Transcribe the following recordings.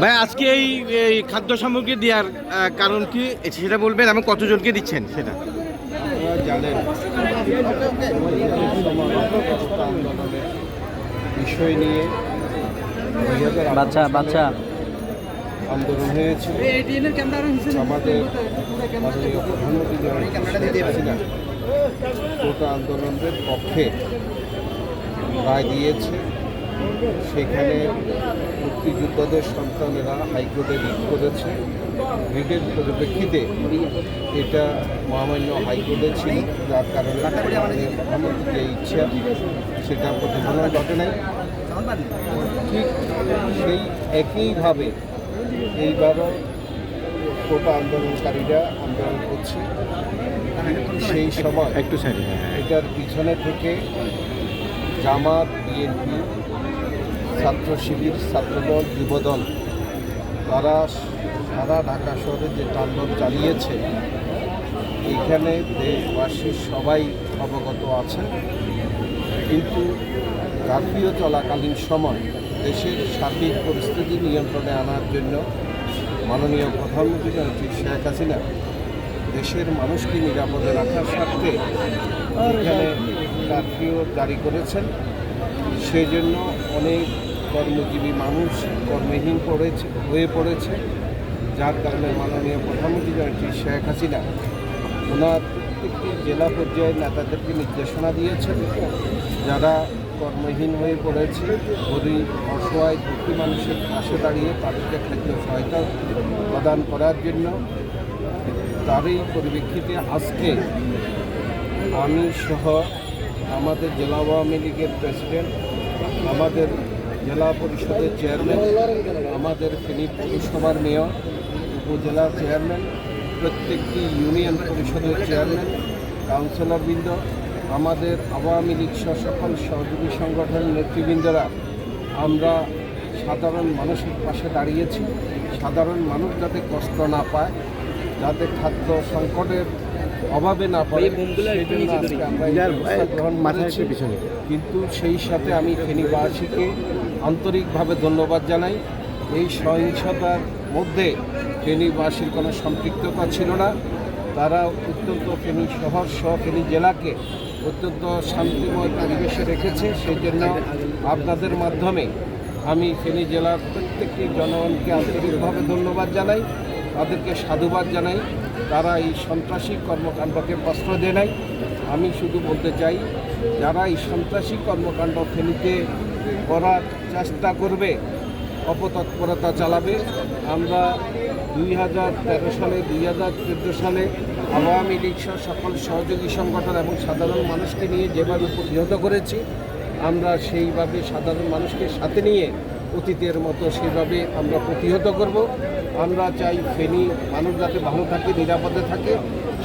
ভাই আজকে এই এই খাদ্য সামগ্রী দেওয়ার কারণ কি? সেটা বলবেন এবং কতজনকে দিচ্ছেন সেটা? বিষয় নিয়ে বাচ্চা বাচ্চা। আন্দোলন হয়েছে আমাদের মাননীয় প্রধানমন্ত্রী হাসিনা আন্দোলনের পক্ষে রায় দিয়েছে সেখানে মুক্তিযোদ্ধাদের সন্তানেরা হাইকোর্টে রিট করেছে। রিটের পরিপ্রেক্ষিতে এটা মহামান্য হাইকোর্টে ছিল যার কারণে যে ইচ্ছা সেটা প্রতিফলন ঘটে নাই। ঠিক সেই একইভাবে এইবারও কোটা আন্দোলনকারীরা আন্দোলন করছে। সেই সময় একটু সাইডে হ্যাঁ। এটার পিছনে থেকে জামাত বিএনপি ছাত্র শিবির ছাত্রদল যুবদল, তারা সারা ঢাকা শহরে যে তাণ্ডব চালিয়েছে এখানে দেশবাসীর সবাই অবগত আছে। কিন্তু কার্ফিউ চলাকালীন সময় দেশের সার্বিক পরিস্থিতি নিয়ন্ত্রণে আনার জন্য মাননীয় প্রধানমন্ত্রী শেখ হাসিনা দেশের মানুষকে নিরাপদে রাখার স্বার্থে এখানে কারফিউ জারি করেছেন। সেজন্য অনেক কর্মজীবী মানুষ কর্মহীন পড়েছে, হয়ে পড়েছে। যার কারণে মাননীয় প্রধানমন্ত্রী জনপ্রিয় শেখ হাসিনা ওনার জেলা পর্যায়ের নেতাদেরকে নির্দেশনা দিয়েছেন যারা কর্মহীন হয়ে পড়েছে, গরিব, অসহায়, দুঃখী মানুষের পাশে দাঁড়িয়ে তাদেরকে খাদ্য সহায়তা প্রদান করার জন্য তারই পরিপ্রেক্ষিতে আজকে আমি সহ আমাদের জেলা আওয়ামী লীগের প্রেসিডেন্ট, আমাদের জেলা পরিষদের চেয়ারম্যান, আমাদের ফেনী পৌরসভার মেয়র উপজেলার চেয়ারম্যান, প্রত্যেকটি ইউনিয়ন পরিষদের চেয়ারম্যান, কাউন্সিলরবৃন্দ, আমাদের আওয়ামী লীগ সকল সহযোগী সংগঠনের নেতৃবৃন্দরা। আমরা সাধারণ মানুষের পাশে দাঁড়িয়েছি। সাধারণ মানুষ যাতে কষ্ট না পায়, যাতে খাদ্য সংকটের অভাবে না পড়ে পিছনে। কিন্তু সেই সাথে আমি ফেনীবাসীকে আন্তরিকভাবে ধন্যবাদ জানাই। এই সহিংসতার মধ্যে ফেনীবাসীর কোনো সম্পৃক্ততা ছিল না। তারা অত্যন্ত ফেনী শহর সহ ফেনী জেলাকে অত্যন্ত শান্তিময় পরিবেশে রেখেছে। সেই জন্য আপনাদের মাধ্যমে আমি ফেনী জেলার প্রত্যেকটি জনগণকে আন্তরিকভাবে ধন্যবাদ জানাই। তাদেরকে সাধুবাদ জানাই। তারা এই সন্ত্রাসী কর্মকাণ্ডকে প্রশ্রয় দেয় নাই। আমি শুধু বলতে চাই, যারা এই সন্ত্রাসী কর্মকাণ্ড ফেনীতে করার চেষ্টা করবে, অপতৎপরতা চালাবে, আমরা দুই হাজার তেরো সালে, দুই হাজার চোদ্দ সালে আওয়ামী লীগ সহ সকল সহযোগী সংগঠন এবং সাধারণ মানুষকে নিয়ে যেভাবে প্রতিহত করেছি, আমরা সেইভাবে সাধারণ মানুষকে সাথে নিয়ে অতীতের মতো সেভাবে আমরা প্রতিহত করব। আমরা চাই ফেনী মানুষ যাতে ভালো থাকে নিরাপদে থাকে।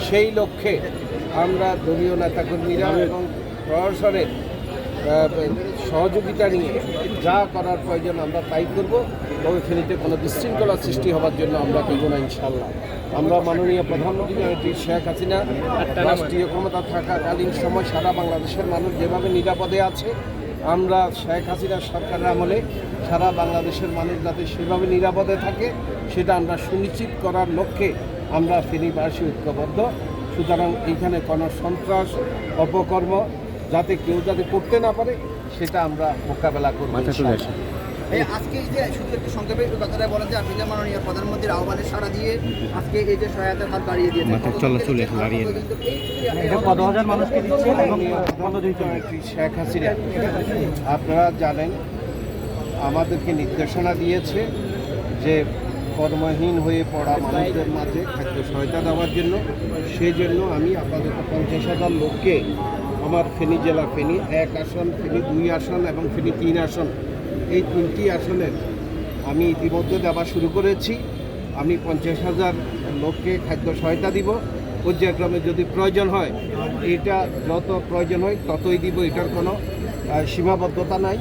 সেই লক্ষ্যে আমরা দলীয় নেতাকর্মীরা এবং প্রশাসনের সহযোগিতা নিয়ে যা করার প্রয়োজন আমরা তাই করব। তবে ফেনীতে কোনো বিশৃঙ্খলা সৃষ্টি হওয়ার জন্য আমরা করব না ইনশাল্লাহ আমরা মাননীয় প্রধানমন্ত্রী শেখ হাসিনা রাষ্ট্রীয় ক্ষমতা থাকাকালীন সময় সারা বাংলাদেশের মানুষ যেভাবে নিরাপদে আছে আমরা শেখ হাসিনা সরকারের আমলে সারা বাংলাদেশের মানুষ যাতে সেভাবে নিরাপদে থাকে সেটা আমরা সুনিশ্চিত করার লক্ষ্যে আমরা ফেনীবাসী ঐক্যবদ্ধ। সুতরাং এইখানে কোনো সন্ত্রাস অপকর্ম যাতে কেউ যাতে করতে না পারে সেটা আমরা মোকাবেলা করব আজকে এই যে শুধু একটু সংক্ষেপে কথাটা বলেন যে আপনি মাননীয় প্রধানমন্ত্রীর আহ্বানে সাড়া দিয়ে আজকে এই যে সহায়তার হাত বাড়িয়ে দিয়েছে মাথার চলা চলে দাঁড়িয়ে কত হাজার মানুষকে দিচ্ছে শেখ হাসিনা আপনারা জানেন আমাদেরকে নির্দেশনা দিয়েছে যে কর্মহীন হয়ে পড়া মানুষদের মাঝে খাদ্য সহায়তা দেওয়ার জন্য। সেই জন্য আমি আপাতত পঞ্চাশ হাজার লোককে আমার ফেনী জেলা ফেনী এক আসন ফেনী দুই আসন এবং ফেনী তিন আসন এই তিনটি আসনের আমি ইতিমধ্যে দেওয়া শুরু করেছি। আমি পঞ্চাশ হাজার লোককে খাদ্য সহায়তা দিব। পর্যায়ক্রমে যদি প্রয়োজন হয়, এটা যত প্রয়োজন হয়, ততই দিব। এটার কোনো সীমাবদ্ধতা নাই।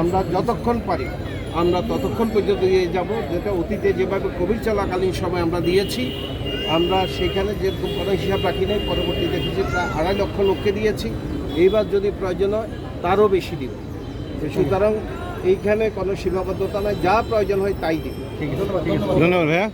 আমরা যতক্ষণ পারি, আমরা ততক্ষণ পর্যন্ত দিয়ে যাব। যেটা অতীতে যেভাবে কোভিড চলাকালীন সময় আমরা দিয়েছি, আমরা সেখানে যেরকম কোনো হিসাব রাখি নাই। পরবর্তী দেখেছি, প্রায় আড়াই লক্ষ লোককে দিয়েছি। এইবার যদি প্রয়োজন হয়, তারও বেশি দিব। সুতরাং এইখানে কোনো সীমাবদ্ধতা নাই যা প্রয়োজন হয় তাই দিই ধন্যবাদ ভাইয়া।